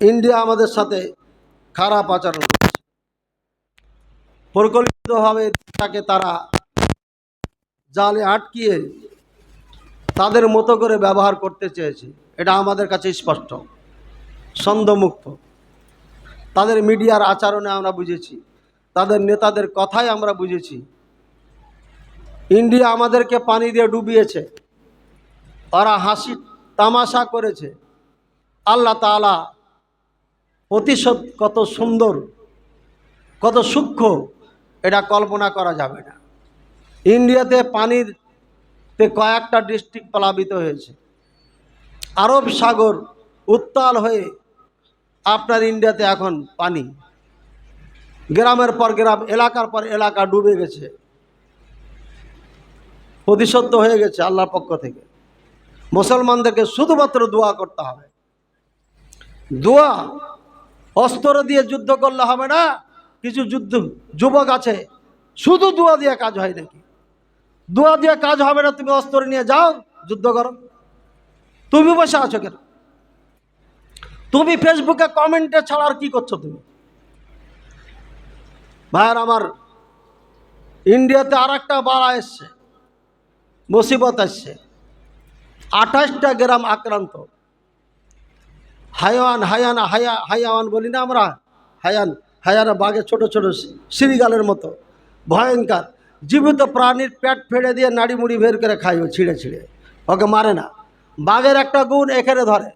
India আমাদের সাথে খারাপ আচরণ করছে। পরিকল্পিতভাবে তাকে তারা জালে আটকিয়ে তাদের মতো করে ব্যবহার করতে চেয়েছে। এটা আমাদের কাছে স্পষ্ট। সন্দেহমুক্ত তাদের মিডিয়ার আচরণে আমরা বুঝেছি। তাদের নেতাদের কথাই আমরা বুঝেছি। ইন্ডিয়া আমাদেরকে পানি দিয়ে ডুবিয়েছে। তারা হাসি তামাশা করেছে। আল্লাহ তাআলা প্রতিশোধ কত সুন্দর, কত সূক্ষ্ম, এটা কল্পনা করা যাবে না। ইন্ডিয়াতে পানির তে কয়েকটা ডিস্ট্রিক্ট প্লাবিত হয়েছে। আরব সাগর উত্তাল হয়ে আপনার ইন্ডিয়াতে এখন পানি। গ্রামের পর গ্রাম, এলাকার পর এলাকা ডুবে গেছে। প্রতিশোধ হয়ে গেছে আল্লাহর পক্ষ থেকে। মুসলমানদেরকে শুধুমাত্র দোয়া করতে হবে। দোয়া অস্ত্র দিয়ে যুদ্ধ করলে হবে না। কিছু যুদ্ধ, যুবক আছে, শুধু দোয়া দিয়ে কাজ হয় নাকি? দোয়া দিয়ে কাজ হবে না, তুমি অস্ত্র নিয়ে যাও, যুদ্ধ করো। তুমি বসে আছো কেন? তুমি ফেসবুকে কমেন্টে ছাড়া আর কি করছ তুমি? ভাইয়ার আমার ইন্ডিয়াতে আর একটা বাড়া এসছে, মুসিবত এসছে। আঠাশটা গ্রাম আক্রান্ত। হায়ান, হায়ানা, হায়া, হায়াওয়ান বলি না আমরা? হায়ান, হায়ানা বাঘে ছোট ছোট সিরিগালের মতো। ভয়ঙ্কর। জীবিত প্রাণীর পেট ফেড়ে দিয়ে নাড়ি মুড়ি বের করে খাই ও ছিঁড়ে ছিঁড়ে। ওকে মারে না। বাঘের একটা গুণ এখানে ধরে।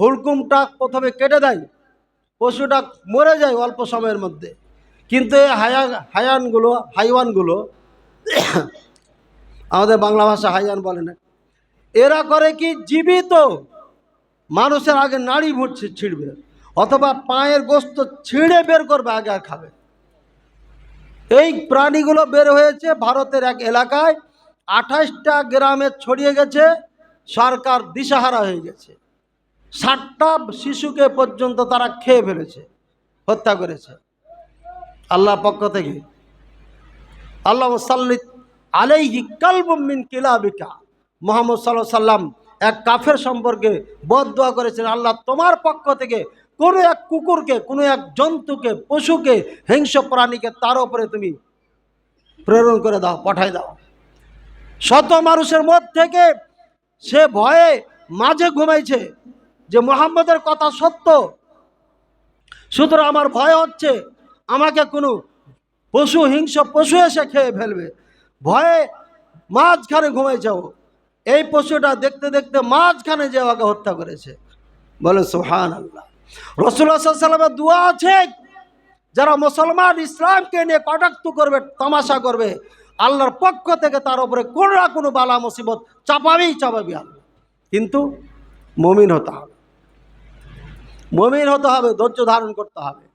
হুলকুমটা প্রথমে কেটে দেয়, পশুটা মরে যায় অল্প সময়ের মধ্যে। কিন্তু এই হায়া, হায়ানগুলো, হাইওয়ানগুলো, আমাদের বাংলা ভাষা হাইয়ান বলে না। এরা করে কি? জীবিত। মানুষের আগে নাড়ি ভুট ছিঁড়বে অথবা পায়ের গোস্ত ছিঁড়ে বের করবে, আগে আর খাবে এই প্রাণীগুলো বের হয়েছে ভারতের এক এলাকায়। আঠাশটা গ্রামে ছড়িয়ে গেছে, সরকার দিশাহারা হয়ে গেছে। ষাটটা শিশুকে পর্যন্ত তারা খেয়ে ফেলেছে, হত্যা করেছে। আল্লাহ পক্ষ থেকে আল্লাহ সাল্লিত আলাইহি কালবমিন কিলাবিকা। মোহাম্মদ সাল্লাহ সাল্লাম এক কাফের সম্পর্কে বদদোয়া করেছেন, আল্লাহ তোমার পক্ষ থেকে কোনো এক কুকুরকে, কোনো এক জন্তুকে, পশুকে, হিংস্র প্রাণীকে তার উপরে তুমি প্রেরণ করে দাও পাঠাই দাও। শত মানুষের মধ্যে থেকে সে ভয়ে মাঝে ঘুমাইছে যে মোহাম্মদের কথা সত্য, সুতরাং আমার ভয় হচ্ছে, আমাকে কোনো পশু হিংস্র পশু এসে খেয়ে ফেলবে। ভয়ে মাঝখানে ঘুমাইছে ও। এই পশুটা দেখতে দেখতে মাঝখানে যে আমাকে হত্যা করেছে। বলে সোহান আল্লাহ সাল্লামের দোয়া আছে। যারা মুসলমান, ইসলামকে নিয়ে কটাক্ত করবে, তামাশা করবে, আল্লাহর পক্ষ থেকে তার উপরে কোনো না কোনো বালা, মুসিবত চাপাবেই চাপাবি আল্লাহ। কিন্তু মমিন হতে হবে। মমিন হতে হবে, ধৈর্য ধারণ করতে হবে।